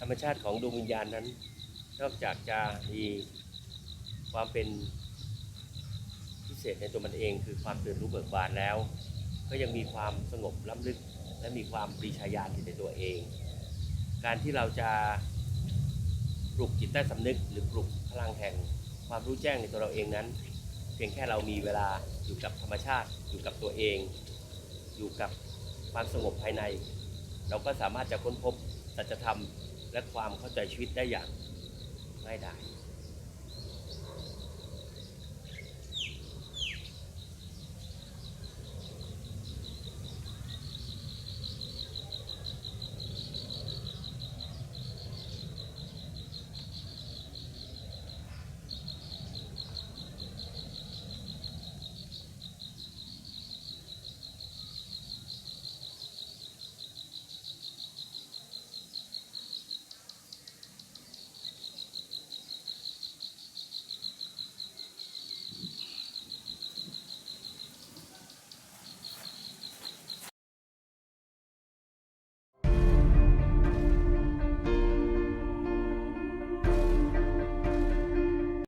ธรรมชาติของดวงวิญญาณนั้น นอกจากจะมีความเป็นพิเศษในตัวมันเอง คือความตื่นรู้เบิกบานแล้ว ก็ยังมีความสงบล้ำลึก และมีความปรีชาญาณอยู่ในตัวเอง การที่เราจะปลุกจิตใต้สำนึก หรือปลุกพลังแห่งความรู้แจ้งในตัวเราเองนั้น เพียงแค่เรามีเวลาอยู่กับธรรมชาติอยู่กับตัวเอง อยู่กับความสงบภายใน เราก็สามารถจะค้นพบสัจธรรม และความเข้าใจชีวิตได้อย่างง่ายดาย